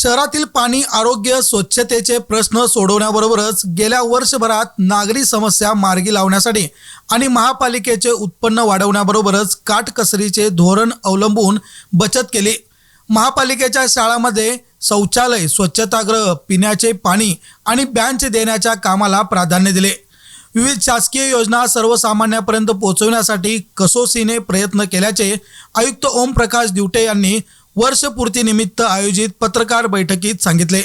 शहरातील पाणी आरोग्य स्वच्छतेचे प्रश्न सोडवण्याबरोबरच गेल्या वर्षभरात नागरी समस्या मार्गी लावण्यासाठी आणि महापालिकेचे उत्पन्न वाढवण्याबरोबरच काटकसरीचे धोरण अवलंबून बचत केली. महापालिकेच्या शाळांमध्ये शौचालय स्वच्छतागृह पिण्याचे पाणी आणि बँच देण्याच्या कामाला प्राधान्य दिले. विविध शासकीय योजना सर्वसामान्यांपर्यंत पोहोचवण्यासाठी कसोसीने प्रयत्न केल्याचे आयुक्त ओमप्रकाश दिवटे यांनी वर्षपूर्तीनिमित्त आयोजित पत्रकार बैठकीत सांगितले.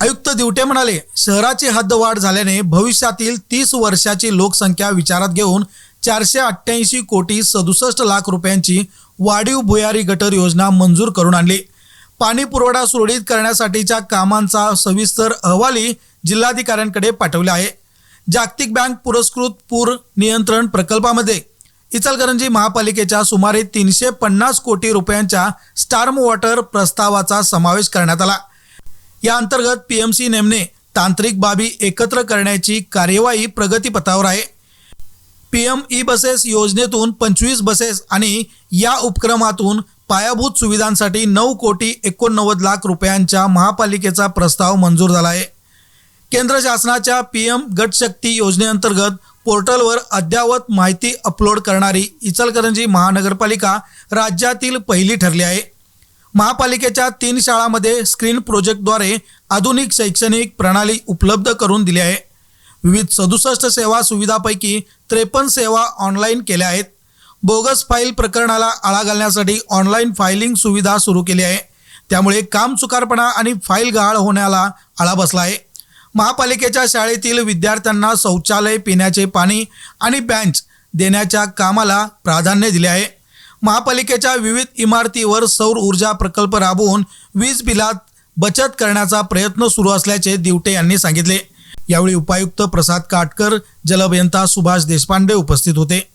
आयुक्त दिवटे म्हणाले शहराची हद्दवाढ झाल्याने भविष्यातील तीस वर्षाची लोकसंख्या विचारात घेऊन चारशे अठ्ठ्याऐंशी कोटी सदुसष्ट लाख रुपयांची वाढीव भुयारी गटर योजना मंजूर करून आणली. पाणी पुरवठा सुरळीत करण्यासाठीच्या कामांचा सविस्तर अहवालही जिल्हाधिकाऱ्यांकडे पाठवला आहे. जागतिक बँक पुरस्कृत पूर नियंत्रण प्रकल्पामध्ये इचलकरंजी महापालिकेच्या सुमारे तीनशे पन्नास कोटी रुपयांच्या स्टार्म वॉटर प्रस्तावाचा समावेश करण्यात आला. या अंतर्गत पीएमसी नेमने तांत्रिक बाबी एकत्र करण्याची कार्यवाही प्रगतीपथावर आहे. पीएम ई बसेस योजनेतून पंचवीस बसेस आणि या उपक्रमातून पायाभूत सुविधांसाठी नऊ कोटी एकोणनव्वद लाख रुपयांच्या महापालिकेचा प्रस्ताव मंजूर झाला आहे. केंद्र शासनाच्या पी एम गटशक्ती योजनेअंतर्गत पोर्टलवर अद्ययावत माहिती अपलोड करणारी इचलकरंजी महानगरपालिका राज्यातील पहिली ठरली आहे. महापालिकेच्या तीन शाळांमध्ये स्क्रीन प्रोजेक्टद्वारे आधुनिक शैक्षणिक प्रणाली उपलब्ध करून दिली आहे. विविध सदुसष्ट सेवा सुविधापैकी त्रेपन्न सेवा ऑनलाईन केल्या आहेत. बोगस फाईल प्रकरणाला आळा घालण्यासाठी ऑनलाईन फायलिंग सुविधा सुरू केली आहे. त्यामुळे काम चुकारपणा आणि फाईल गहाळ होण्याला आळा बसला आहे. महापालिकेच्या शाळेतील विद्यार्थ्यांना शौचालय पिण्याचे पाणी आणि बँच देण्याच्या कामाला प्राधान्य दिले आहे. महापालिकेच्या विविध इमारतीवर सौर ऊर्जा प्रकल्प राबवून वीज बिलात बचत करण्याचा प्रयत्न सुरू असल्याचे दिवटे यांनी सांगितले. यावेळी उपायुक्त प्रसाद काटकर जलअभियंता सुभाष देशपांडे उपस्थित होते.